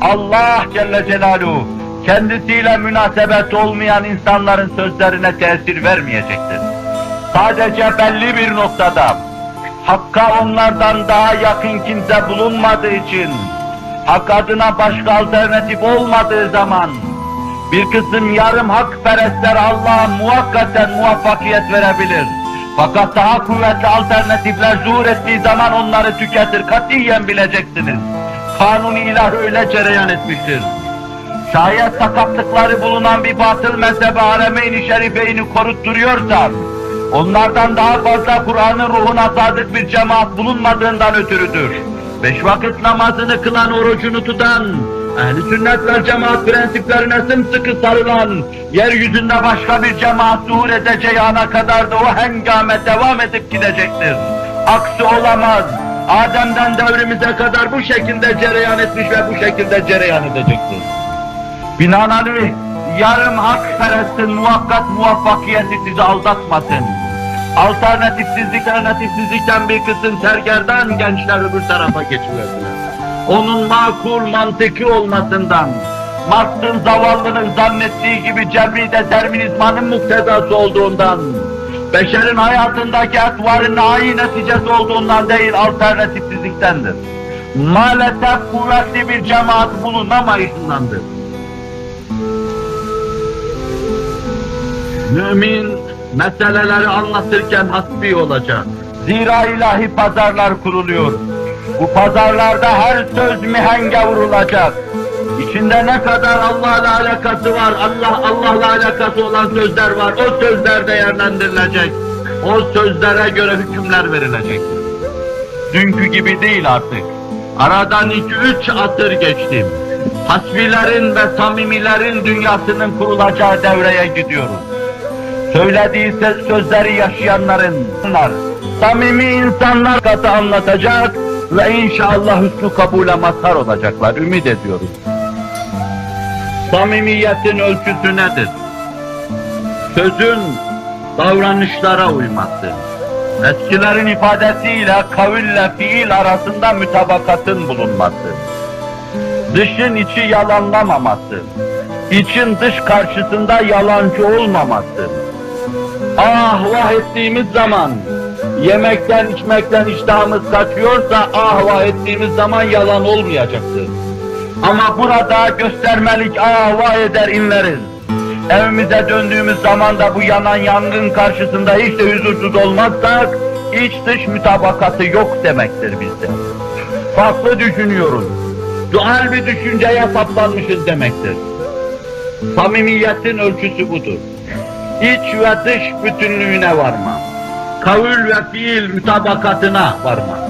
Allah Celle Celaluhu kendisiyle münasebet olmayan insanların sözlerine tesir vermeyecektir. Sadece belli bir noktada Hakka onlardan daha yakın kimse bulunmadığı için Hak adına başka alternatif olmadığı zaman bir kısım yarım hakperestler Allah'a muhakkaten muvaffakiyet verebilir. Fakat daha kuvvetli alternatifler zuhur ettiği zaman onları tüketir. Katiyen bileceksiniz. Kanuni ilah öyle cereyan etmiştir. Şayet sakatlıkları bulunan bir batıl mezhebe haremeyn-i şerifeyni korutturuyorsa, onlardan daha fazla Kur'an'ın ruhuna sadık bir cemaat bulunmadığından ötürüdür. Beş vakit namazını kılan, orucunu tutan, ehli sünnet ve cemaat prensiplerine sımsıkı sarılan, yeryüzünde başka bir cemaat zuhur edeceği ana kadar da o hengame devam edip gidecektir. Aksi olamaz. Adem'den devrimize kadar bu şekilde cereyan etmiş ve bu şekilde cereyan edecektir. Binaenaleyh yarım hakperestin muhakkak muvaffakiyeti sizi aldatmasın. Alternatifsizlik, alternatifsizlikten bir kısım sergerdan gençler öbür tarafa geçiverdiler. Onun makul mantıki olmasından, Marx'ın zavallının zannettiği gibi cebri determinizmanın muktezası olduğundan, beşerin hayatındaki etvarın ayin neticesi olduğundan değil, alternatifsizliktendir. Maalesef kuvvetli bir cemaat bulunamayışındandır. Mümin meseleleri anlatırken hasbi olacak. Zira ilahi pazarlar kuruluyor. Bu pazarlarda her söz mihenge vurulacak. İçinde ne kadar Allah'la alakası var, Allah Allah'la alakası olan sözler var. O sözler değerlendirilecek. O sözlere göre hükümler verilecek. Dünkü gibi değil artık. Aradan iki üç asır geçtim. Hasbilerin ve samimilerin dünyasının kurulacağı devreye gidiyoruz. Söylediği söz- sözleri yaşayanların, samimi insanlar katı anlatacak ve inşallah hüsnü kabule mazhar olacaklar, ümit ediyoruz. Samimiyetin ölçüsü nedir? Sözün davranışlara uyması. Eskilerin ifadesiyle kaville fiil arasında mütabakatın bulunması. Dışın içi yalanlamaması. için dış karşısında yalancı olmaması. Ah vah ettiğimiz zaman, yemekten içmekten iştahımız kaçıyorsa ah vah ettiğimiz zaman yalan olmayacaktır. Ama burada göstermelik vah eder inleriz. Evimize döndüğümüz zaman da bu yanan yangın karşısında hiç de huzursuz olmazsak, iç dış mütabakatı yok demektir bizde. Farklı düşünüyoruz. Dual bir düşünceye saplanmışız demektir. Samimiyetin ölçüsü budur. İç ve dış bütünlüğüne varma. Kavül ve fiil mütabakatına varma.